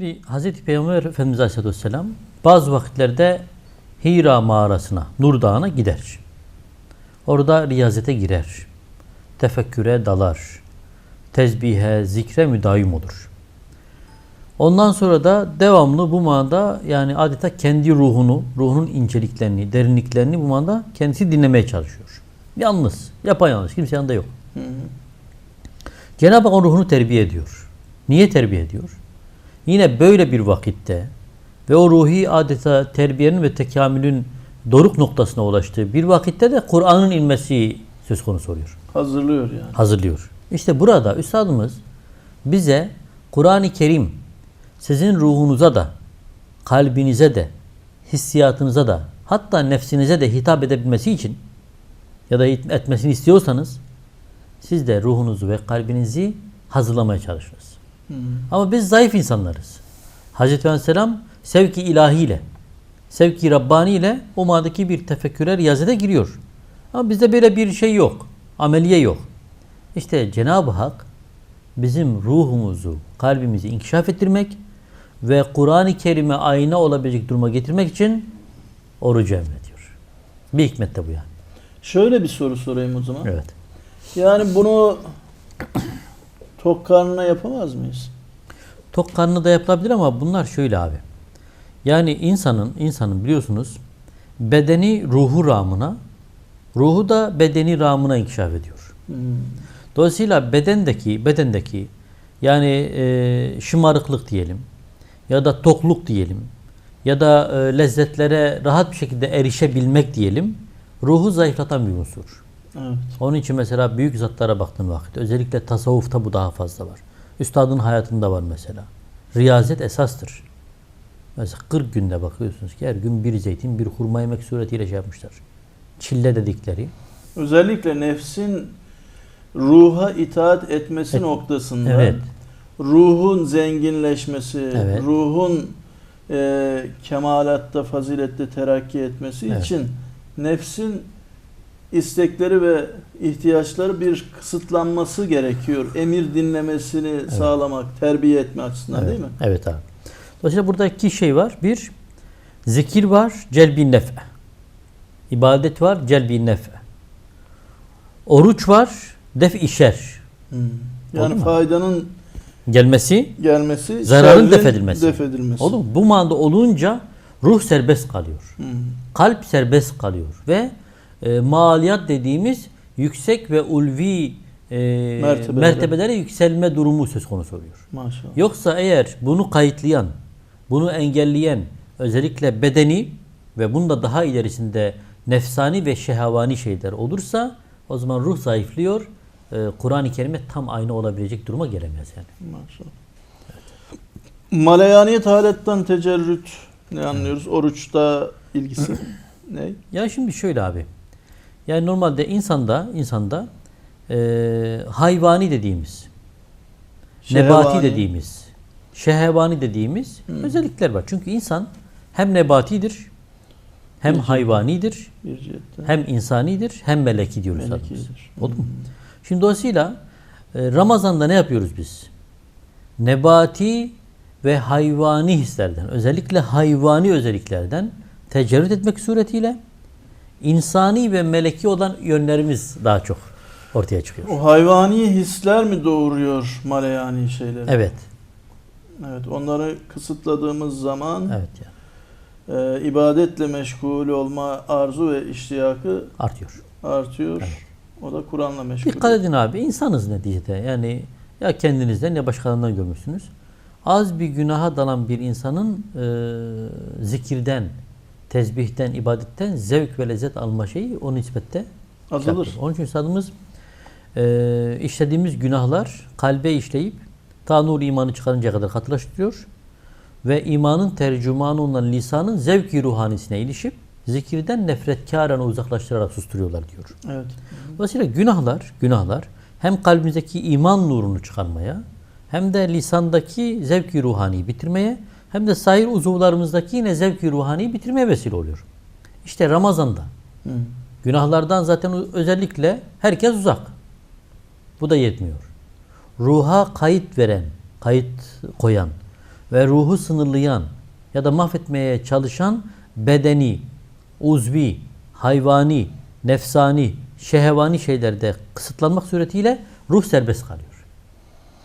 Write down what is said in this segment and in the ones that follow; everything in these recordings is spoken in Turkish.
Şimdi Hz. Peygamber Efendimiz Aleyhisselatü Vesselam bazı vakitlerde Hira mağarasına, Nur Dağı'na gider. Orada riyazete girer. Tefekküre dalar. Tezbihe, zikre müdavim olur. Ondan sonra da devamlı bu manada yani adeta kendi ruhunu, ruhunun inceliklerini, derinliklerini bu manada kendisi dinlemeye çalışıyor. Yalnız, yapayalnız, kimse yanında yok. Cenab-ı Hak ruhunu terbiye ediyor. Niye terbiye ediyor? Yine böyle bir vakitte ve o ruhi adeta terbiyenin ve tekamülün doruk noktasına ulaştığı bir vakitte de Kur'an'ın inmesi söz konusu oluyor. Hazırlıyor yani. Hazırlıyor. İşte burada üstadımız bize Kur'an-ı Kerim sizin ruhunuza da, kalbinize de, hissiyatınıza da, hatta nefsinize de hitap edebilmesi için ya da etmesini istiyorsanız siz de ruhunuzu ve kalbinizi hazırlamaya çalışınız. Ama biz zayıf insanlarız. Hazreti Aleyhisselam sevki ilahiyle, sevki Rabbani ile o madaki bir tefekküre riyazete giriyor. Ama bizde böyle bir şey yok. Ameliye yok. İşte Cenab-ı Hak bizim ruhumuzu, kalbimizi inkişaf ettirmek ve Kur'an-ı Kerim'e ayna olabilecek duruma getirmek için orucu emrediyor. Bir hikmet de bu yani. Şöyle bir soru sorayım o zaman. Evet. Yani bunu tok karnına yapamaz mıyız? Tok karnı da yapılabilir ama bunlar şöyle abi. Yani insanın insanın biliyorsunuz bedeni ruhu ramına, ruhu da bedeni ramına inkişaf ediyor. Hmm. Dolayısıyla bedendeki bedendeki yani e, şımarıklık diyelim ya da tokluk diyelim ya da e, lezzetlere rahat bir şekilde erişebilmek diyelim ruhu zayıflatan bir unsur. Evet. Onun için mesela büyük zatlara baktığın vakit özellikle tasavvufta bu daha fazla var. Üstadın hayatında var mesela. Riyazet esastır. Mesela 40 günde bakıyorsunuz ki her gün bir zeytin bir hurma yemek suretiyle şey yapmışlar. Çille dedikleri. Özellikle nefsin ruha itaat etmesi Et- noktasında Evet. ruhun zenginleşmesi, Evet. ruhun e, kemalatta, fazilette terakki etmesi Evet. için nefsin istekleri ve ihtiyaçları bir kısıtlanması gerekiyor. Emir dinlemesini sağlamak, terbiye etme açısından Evet. değil mi? Evet abi. Dolayısıyla burada iki şey var. Bir, zikir var, celbi nef'e. İbadet var, celbi nef'e. Oruç var, def şer. Hmm. Oldu Yani mu? faydanın Gelmesi, gelmesi, Zararın şerrin defedilmesi. defedilmesi. oldu mu? Bu manada olunca ruh serbest kalıyor. Hmm. Kalp serbest kalıyor ve e, maliyat dediğimiz yüksek ve ulvi e, Mertebelere. mertebelere yükselme durumu söz konusu oluyor. Maşallah. Yoksa eğer bunu kayıtlayan, bunu engelleyen özellikle bedeni ve bunda daha ilerisinde nefsani ve şehavani şeyler olursa o zaman ruh zayıflıyor. Ee, Kur'an-ı Kerim'e tam aynı olabilecek duruma gelemez yani. Maşallah. Malayaniyet haletten tecerrüt ne anlıyoruz? Oruçta ilgisi ne? Ya şimdi şöyle abi. Yani normalde insanda insanda e, hayvani dediğimiz, nebati Şehvani. dediğimiz, şehevani dediğimiz özellikler var. Çünkü insan hem nebatidir, hem Bir- hayvanidir, bir cihetten. hem insanidir, hem meleki diyoruz Melekidir. Oldu mu? Şimdi dolayısıyla e, Ramazan'da ne yapıyoruz biz? Nebati ve hayvani hislerden, özellikle hayvani özelliklerden tecerrüt etmek suretiyle insani ve meleki olan yönlerimiz daha çok ortaya çıkıyor. O hayvani hisler mi doğuruyor malayani şeyleri? Evet, Evet, onları kısıtladığımız zaman evet yani e, ibadetle meşgul olma arzu ve iştiyakı artıyor. artıyor. O da Kur'an'la meşgul. Dikkat edin abi, insanız neticede. Yani ya kendinizden ya başkalarından görmüşsünüz. Az bir günaha dalan bir insanın e, zikirden, tesbihten, ibadetten zevk ve lezzet alma şeyi o nispette Azalır. Onun için üstadımız e, işlediğimiz günahlar kalbe işleyip ta nur imanı çıkarıncaya kadar katılaştırıyor. Ve imanın tercümanı olan lisanın zevki ruhanisine ilişip zikirden nefretkâren uzaklaştırarak susturuyorlar diyor. Evet. Dolayısıyla günahlar, günahlar hem kalbimizdeki iman nurunu çıkarmaya hem de lisandaki zevki ruhaniyi bitirmeye hem de sair uzuvlarımızdaki yine zevki ruhaniyi bitirmeye vesile oluyor. İşte Ramazan'da Hı. günahlardan zaten özellikle herkes uzak. Bu da yetmiyor. Ruha kayıt veren, kayıt koyan ve ruhu sınırlayan ya da mahvetmeye çalışan bedeni, uzvi, hayvani, nefsani, şehvani şeylerde kısıtlanmak suretiyle ruh serbest kalıyor.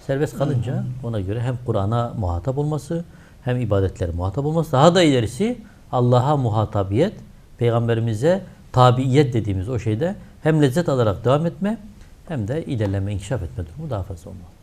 Serbest kalınca ona göre hem Kur'an'a muhatap olması hem ibadetlere muhatap olması daha da ilerisi Allah'a muhatabiyet, peygamberimize tabiiyet dediğimiz o şeyde hem lezzet alarak devam etme hem de ilerleme, inkişaf etme durumu daha fazla olmalı.